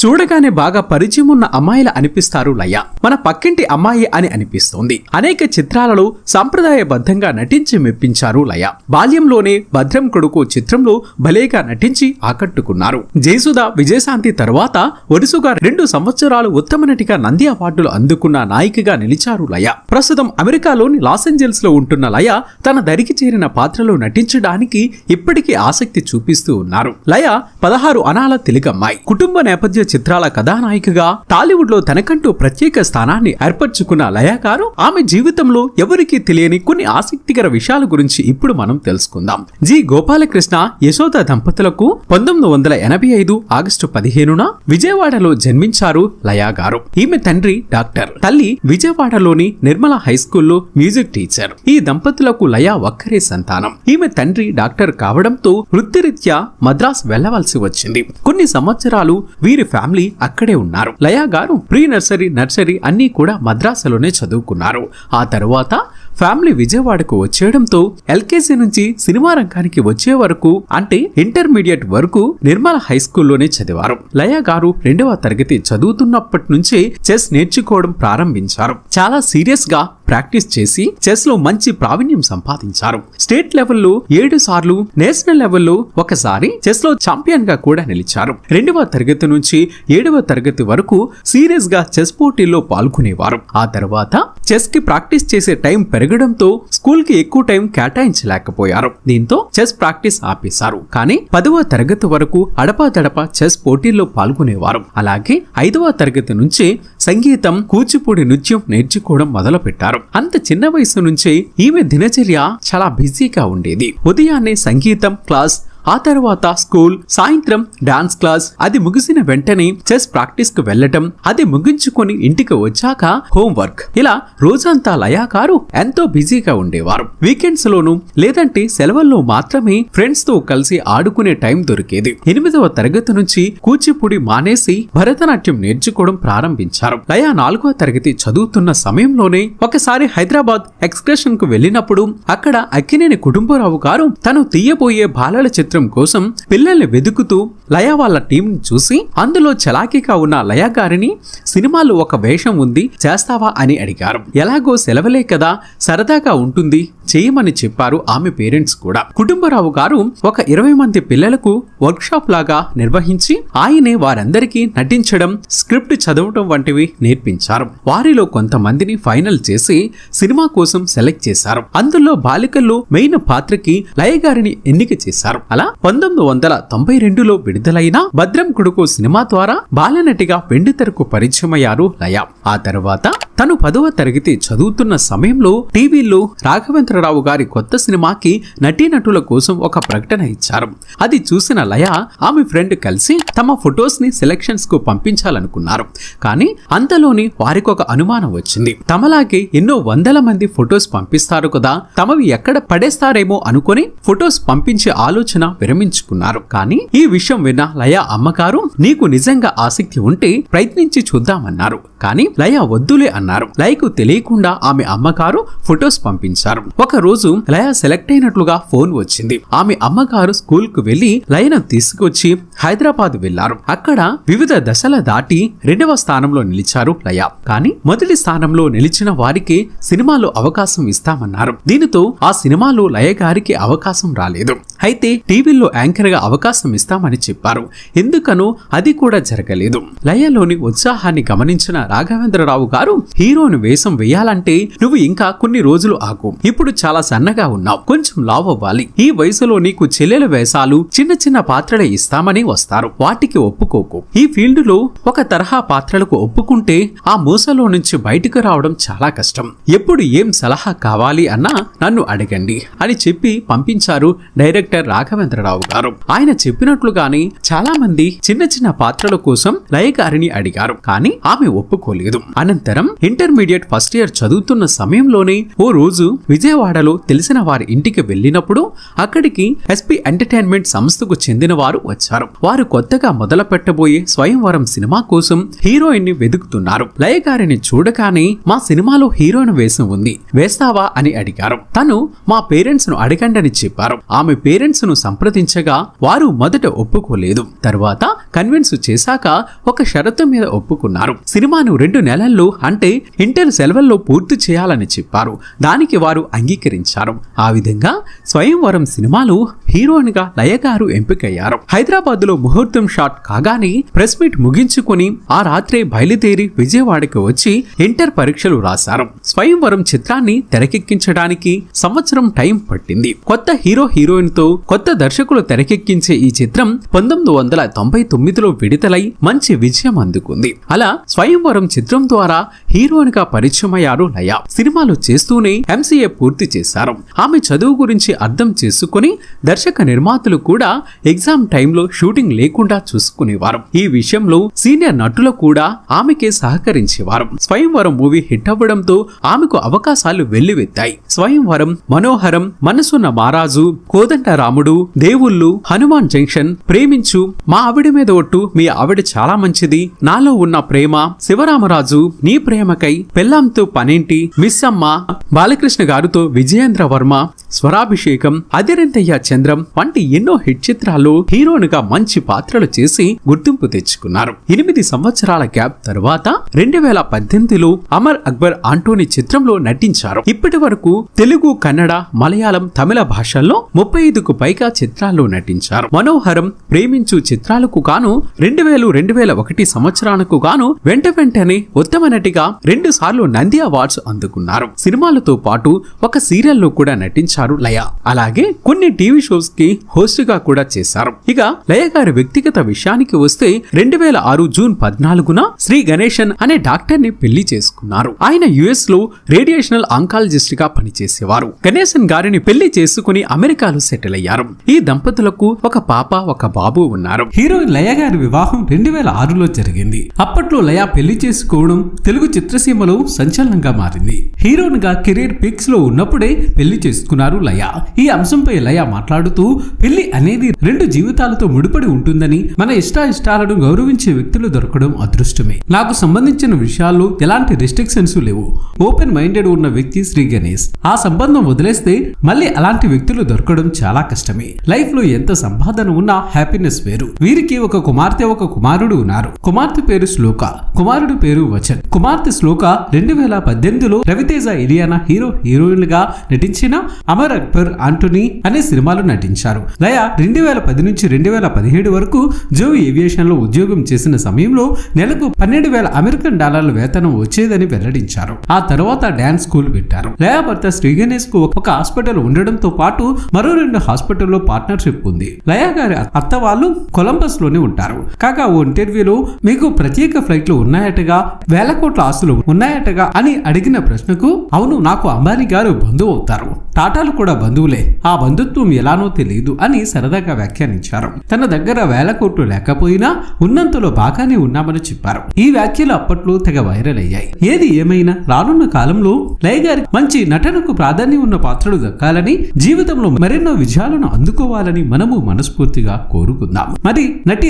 చూడగానే బాగా పరిచయం ఉన్న అమ్మాయిల అనిపిస్తారు లయ. మన పక్కింటి అమ్మాయి అని అనిపిస్తోంది. అనేక చిత్రాలలో సంప్రదాయబద్ధంగా నటించి మెప్పించారు లయ. బాల్యంలోనే భద్రం కొడుకు చిత్రంలో భలేగా నటించి ఆకట్టుకున్నారు. జయసుధ విజయశాంతి తర్వాత వరుసగా రెండు సంవత్సరాలు ఉత్తమ నటిగా నంది అవార్డులు అందుకున్న నాయికగా నిలిచారు లయ. ప్రస్తుతం అమెరికాలోని లాస్ ఏంజల్స్లో ఉంటున్న లయ తన దరికి చేరిన పాత్రలో నటించడానికి ఇప్పటికీ ఆసక్తి చూపిస్తూ ఉన్నారు. లయ పదహారు అనాల తెలుగమ్మాయి. కుటుంబ నేపథ్య చిత్రాల కథానాయికగా టాలీవుడ్లో తనకంటూ ప్రత్యేక స్థానాన్ని ఏర్పరచుకున్న లయ గారు ఆమె జీవితంలో ఎవరికీ తెలియని కొన్ని ఆసక్తికర విషయాల గురించి ఇప్పుడు మనం తెలుసుకుందాం. జి. గోపాలకృష్ణ యశోద దంపతులకు పంతొమ్మిది వందల ఎనభై ఐదు ఆగస్టు పదిహేనున విజయవాడలో జన్మించారు లయా గారు ఈమె తండ్రి డాక్టర్. తల్లి విజయవాడలోని నిర్మల హై స్కూల్లో మ్యూజిక్ టీచర్. ఈ దంపతులకు లయా ఒక్కరే సంతానం. ఈమె తండ్రి డాక్టర్ కావడంతో వృత్తిరీత్యా మద్రాస్ వెళ్ళవలసి వచ్చింది. కొన్ని సంవత్సరాలు వీరి ఫ్యామిలీ అక్కడే ఉన్నారు. లయా గారు ప్రీ నర్సరీ నర్సరీ అన్నీ కూడా మద్రాసులోనే చదువుకున్నారు. ఆ తర్వాత ఫ్యామిలీ విజయవాడకు వచ్చేయడంతో ఎల్కేజీ నుంచి సినిమా రంగానికి వచ్చే వరకు అంటే ఇంటర్మీడియట్ వరకు నిర్మల హై స్కూల్లోనే చదివారు. లయ గారు రెండవ తరగతి చదువుతున్నప్పటి నుంచే చెస్ నేర్చుకోవడం ప్రారంభించారు. చాలా సీరియస్గా ప్రాక్టీస్ చేసి చెస్లో మంచి ప్రావీణ్యం సంపాదించారు. స్టేట్ లెవెల్లో ఏడు సార్లు నేషనల్ లెవెల్లో ఒకసారి చెస్లో ఛాంపియన్గా కూడా నిలిచారు. రెండవ తరగతి నుంచి ఏడవ తరగతి వరకు సీరియస్గా చెస్ పోటీల్లో పాల్గొనేవారు. ఆ తర్వాత చెస్కి ప్రాక్టీస్ చేసే టైం పెరగడంతో స్కూల్కి ఎక్కువ టైం కేటాయించలేకపోయారు. దీంతో చెస్ ప్రాక్టీస్ ఆపేశారు. కానీ పదవ తరగతి వరకు అడపాదడప చెస్ పోటీల్లో పాల్గొనేవారు. అలాగే ఐదవ తరగతి నుంచి సంగీతం కూచిపూడి నృత్యం నేర్చుకోవడం మొదలుపెట్టారు. అంత చిన్న వయసు నుంచే ఈమె దినచర్య చాలా బిజీగా ఉండేది. ఉదయాన్నే సంగీతం క్లాస్ ఆ తర్వాత స్కూల్ సాయంత్రం డాన్స్ క్లాస్ అది ముగిసిన వెంటనే చెస్ ప్రాక్టీస్కు వెళ్ళటం అది ముగించుకొని ఇంటికి వచ్చాక హోంవర్క్. ఇలా రోజంతా లయాకారు ఎంతో బిజీగా ఉండేవారు. వీకెండ్స్ లోను లేదంటే సెలవుల్లో మాత్రమే ఫ్రెండ్స్తో కలిసి ఆడుకునే టైం దొరికేది. ఎనిమిదవ తరగతి నుంచి కూచిపూడి మానేసి భరతనాట్యం నేర్చుకోవడం ప్రారంభించారు. లయా నాలుగవ తరగతి చదువుతున్న సమయంలోనే ఒకసారి హైదరాబాద్ ఎక్స్కర్షన్కు వెళ్ళినప్పుడు అక్కడ అక్కినేని కుటుంబరావు గారు తను తీయబోయే బాలల చిత్రం చిత్రం కోసం పిల్లల్ని వెతుకుతూ లయ వాళ్ళ టీంని చూసి అందులో చలాకీగా ఉన్న లయా గారిని సినిమాలో ఒక వేషం ఉంది చేస్తావా? అని అడిగారు. ఎలాగో సెలవులే కదా సరదాగా ఉంటుంది చేయమని చెప్పారు ఆమె పేరెంట్స్ కూడా. కుటుంబరావు గారు ఒక ఇరవై మంది పిల్లలకు వర్క్షాప్ లాగా నిర్వహించి ఆయనే వారందరికీ నటించడం స్క్రిప్ట్ చదవటం వంటివి నేర్పించారు. వారిలో కొంతమందిని ఫైనల్ చేసి సినిమా కోసం సెలెక్ట్ చేశారు. అందులో బాలికల్లో మెయిన్ పాత్రకి లయ గారిని ఎన్నిక చేశారు. అలా పంతొమ్మిది వందల తొంభై రెండులో విడుదలైన భద్రం కొడుకు సినిమా ద్వారా బాలనటిగా వెండితెరకు పరిచయమయ్యారు లయ. ఆ తర్వాత తను పదవ తరగతి చదువుతున్న సమయంలో టీవీలో రాఘవేంద్రరావు గారి కొత్త సినిమాకి నటీనటుల కోసం ఒక ప్రకటన ఇచ్చారు. అది చూసిన లయ ఆమె ఫ్రెండ్ కలిసి తమ ఫొటోస్ని సెలక్షన్స్కు పంపించాలనుకున్నారు. కానీ అంతలోని వారికొక అనుమానం వచ్చింది. తమలాగే ఎన్నో వందల మంది ఫొటోస్ పంపిస్తారు కదా తమవి ఎక్కడ పడేస్తారేమో అనుకుని ఫొటోస్ పంపించే ఆలోచన విరమించుకున్నారు. కానీ ఈ విషయం విన్న లయ అమ్మగారు నీకు నిజంగా ఆసక్తి ఉంటే ప్రయత్నించి చూద్దామన్నారు. కానీ లయ వద్దులే అన్నారు. లయకు తెలియకుండా ఆమె అమ్మగారు ఫొటోస్ పంపించారు. ఒక రోజు లయ సెలెక్ట్ అయినట్లుగా ఫోన్ వచ్చింది. ఆమె అమ్మగారు స్కూల్కు వెళ్ళి లయను తీసుకొచ్చి హైదరాబాద్ వెళ్ళారు అక్కడ వివిధ దశల దాటి రెండవ స్థానంలో నిలిచారు లయ. కానీ మొదటి స్థానంలో నిలిచిన వారికి సినిమాలో అవకాశం ఇస్తామన్నారు. దీనితో ఆ సినిమాలో లయ గారికి అవకాశం రాలేదు. అయితే టీవీలో యాంకర్గా అవకాశం ఇస్తామని చెప్పారు. ఎందుకనో అది కూడా జరగలేదు. లయలోని ఉత్సాహాన్ని గమనించిన రాఘవేంద్రరావు గారు హీరోని వేషం వేయాలంటే నువ్వు ఇంకా కొన్ని రోజులు ఆగు. ఇప్పుడు చాలా సన్నగా ఉన్నావు. కొంచెం లావ్ అవ్వాలి. ఈ వయసులో నీకు చెల్లెల వేషాలు చిన్న చిన్న పాత్రలే ఇస్తామని వస్తారు. వాటికి ఒప్పుకోకు. ఈ ఫీల్డ్లో ఒక తరహా పాత్రలకు ఒప్పుకుంటే ఆ మూసలో నుంచి బయటకు రావడం చాలా కష్టం. ఎప్పుడు ఏం సలహా కావాలి అన్నా నన్ను అడగండి అని చెప్పి పంపించారు డైరెక్టర్ రాఘవేంద్రరావు గారు. ఆయన చెప్పినట్లుగానే చాలా మంది చిన్న చిన్న పాత్రల కోసం లయ గారిని అడిగారు. కానీ ఆమె ఒప్పుకోలేదు. అనంతరం ఇంటర్మీడియట్ ఫస్ట్ ఇయర్ చదువుతున్న సమయంలోనే ఓ రోజు విజయవాడలో తెలిసిన వారి ఇంటికి వెళ్ళినప్పుడు అక్కడికి ఎస్పీ ఎంటర్టైన్మెంట్ సంస్థకు చెందిన వారు వచ్చారు. వారు కొత్తగా మొదలు పెట్టబోయే స్వయంవరం సినిమా కోసం హీరోయిన్ని వెతుకుతున్నారు. లయ గారిని చూడగానే మా సినిమాలో హీరోయిన్ వేషం ఉంది. వేస్తావా అని అడిగారు. తను మా పేరెంట్స్ను అడగండని చెప్పారు. ఆమె పేరెంట్స్ ను సంప్రదించగా వారు మొదట ఒప్పుకోలేదు. తర్వాత కన్విన్స్ చేశాక ఒక షరతు మీద ఒప్పుకున్నారు. సినిమాను రెండు నెలల్లో అంటే ఇంటర్ సెలవుల్లో పూర్తి చేయాలని చెప్పారు. దానికి వారు అంగీకరించారు. ఆ విధంగా స్వయంవరం సినిమాలో హీరోయిన్గా లయ గారు ఎంపికయ్యారు. హైదరాబాద్లో ముహూర్తం షాట్ కాగానే ప్రెస్ మీట్ ముగించుకుని ఆ రాత్రే బయలుదేరి విజయవాడకి వచ్చి ఇంటర్ పరీక్షలు రాశారు. స్వయంవరం చిత్రాన్ని తెరకెక్కించడానికి సంవత్సరం టైం పట్టింది. కొత్త హీరో హీరోయిన్తో కొత్త దర్శకులు తెరకెక్కించే ఈ చిత్రం పంతొమ్మిది వందల తొంభై తొమ్మిది తొమ్మిదిలో విడుదలై మంచి విజయం అందుకుంది. అలా స్వయంవరం చిత్రం ద్వారా హీరోయిన్గా పరిచయమయ్యారు లయ. సినిమాలు చేస్తూనే ఎంసీఏ పూర్తి చేశారు. ఆమె చదువు గురించి అర్థం చేసుకుని దర్శక నిర్మాతలు కూడా ఎగ్జామ్ టైంలో షూటింగ్ లేకుండా చూసుకునేవారు. ఈ విషయంలో సీనియర్ నటులు కూడా ఆమెకే సహకరించేవారు. స్వయంవరం మూవీ హిట్ అవ్వడంతో ఆమెకు అవకాశాలు వెల్లువెత్తాయి. స్వయంవరం మనోహరం మనసున్న మారాజు కోదండరాముడు దేవుళ్ళు హనుమాన్ జంక్షన్ ప్రేమించు మా ఆవిడ మీద ఒట్టు మీ ఆవిడ చాలా మంచిది. నాలో ఉన్న ప్రేమ శివరామరాజు నీ ప్రేమకై పెళ్ళాంతో పనేంటి? మిస్ అమ్మ బాలకృష్ణ గారితో విజయేంద్ర వర్మ స్వరాభిషేకం అదిరంతయ్య చంద్రం వంటి ఎన్నో హిట్ చిత్రాల్లో హీరోనుగా మంచి పాత్రలు చేసి గుర్తింపు తెచ్చుకున్నారు. ఎనిమిది సంవత్సరాల గ్యాప్ తరువాత రెండు వేల పద్దెనిమిదిలో అమర్ అక్బర్ ఆంటోనీ చిత్రంలో నటించారు. ఇప్పటి వరకు తెలుగు కన్నడ మలయాళం తమిళ భాషల్లో ముప్పై ఐదుకు పైగా చిత్రాల్లో నటించారు. మనోహరం ప్రేమించు చిత్రాలకు గాను రెండు వేలు రెండు వేల ఒకటి సంవత్సరాలకు గాను వెంట వెంటనే ఉత్తమ నటిగా రెండు సార్లు నంది అవార్డ్స్ అందుకున్నారు. సినిమాలతో పాటు ఒక సీరియల్లో కూడా నటించారు లయ. అలాగే కొన్ని టీవీ షోస్కి హోస్ట్గా కూడా చేశారు. ఇక లయ గారి వ్యక్తిగత విషయానికి వస్తే రెండు వేల ఆరు జూన్ పద్నాలుగున శ్రీ గణేశన్ అనే డాక్టర్ని పెళ్ళి చేసుకున్నారు. ఆయన యుఎస్లో రేడియేషనల్ ఆంకాలజిస్ట్గా పనిచేసేవారు. గణేశన్ గారిని పెళ్ళి చేసుకుని అమెరికాలో సెటిల్ అయ్యారు. ఈ దంపతులకు ఒక పాప ఒక బాబు ఉన్నారు. హీరోయిన్ లయ గారి వివాహం రెండు వేల ఆరులో జరిగింది. అప్పట్లో లయ పెళ్ళి చేసుకోవడం తెలుగు చిత్రసీమలో సంచలనంగా మారింది. హీరోయిన్గా కెరీర్ పిక్స్లో ఉన్నప్పుడే పెళ్ళి చేసుకున్నారు లయ. ఈ అంశంపై లయ మాట్లాడుతూ పెళ్ళి అనేది రెండు జీవితాలతో ముడిపడి ఉంటుందని మన ఇష్టాయిష్టాలను గౌరవించే వ్యక్తులు దొరకడం అదృష్టమే. నాకు సంబంధించిన విషయాల్లో ఎలాంటి రిస్ట్రిక్షన్స్ లేవు. ఓపెన్ మైండెడ్ ఉన్న వ్యక్తి శ్రీ గణేష్. ఆ సంబంధం వదిలేస్తే మళ్ళీ అలాంటి వ్యక్తులు దొరకడం చాలా కష్టమే. లైఫ్లో ఎంత సంపాదన ఉన్నా హ్యాపీనెస్ వేరు. వీరికి ఒక కుమార్తె ఒక కుమారుడు ఉన్నారు. కుమార్తె పేరు శ్లోక కుమారుడు పేరు వచన్. కుమార్తె శ్లోక రెండు వేల పద్దెనిమిదిలో రవితేజ ఇలియానా హీరో హీరోయిన్గా నటించిన అమర్ అక్బర్ ఆంటోనీ అనే సినిమాలో నటించారు. లయ రెండు వేల పది నుంచి రెండు వేల పదిహేడు వరకు జోవి ఏవియేషన్లో ఉద్యోగం చేసిన సమయంలో నెలకు పన్నెండు వేల అమెరికన్ డాలర్ల వేతనం వచ్చేదని వెల్లడించారు. ఆ తర్వాత డాన్స్ స్కూల్ పెట్టారు. లయ భర్త శ్రీ గణేష్కు ఒక హాస్పిటల్ ఉండడంతో పాటు మరో రెండు హాస్పిటల్లో పార్ట్నర్షిప్ ఉంది. లయ గారి అత్త వాళ్ళు కొలంబస్లోనే ఉంటారు. కాగా ఓ ఇంటర్వ్యూలో మీకు ప్రత్యేక ఫ్లైట్లు ఉన్నాయటగా? వేల కోట్ల ఆస్తులు ఉన్నాయటగా? అని అడిగిన ప్రశ్నకు అవును నాకు అంబానీ గారు బంధువు అవుతారు. టాటాలు కూడా బంధువులే. ఆ బంధుత్వం ఎలానో తెలియదు అని సరదాగా వ్యాఖ్యానించారు. తన దగ్గర వేల కోట్లు లేకపోయినా ఉన్నంతలో బాగానే ఉన్నామని చెప్పారు. ఈ వ్యాఖ్యలు అప్పట్లో తెగ వైరల్ అయ్యాయి. ఏది ఏమైనా రానున్న కాలంలో లయ గారి మంచి నటనకు ప్రాధాన్యం ఉన్న పాత్రలు దక్కాలని జీవితంలో మరెన్నో విజయాలను అందుకోవాలని మనము మనస్ఫూర్తిగా కోరుకుందాం. మరి నటి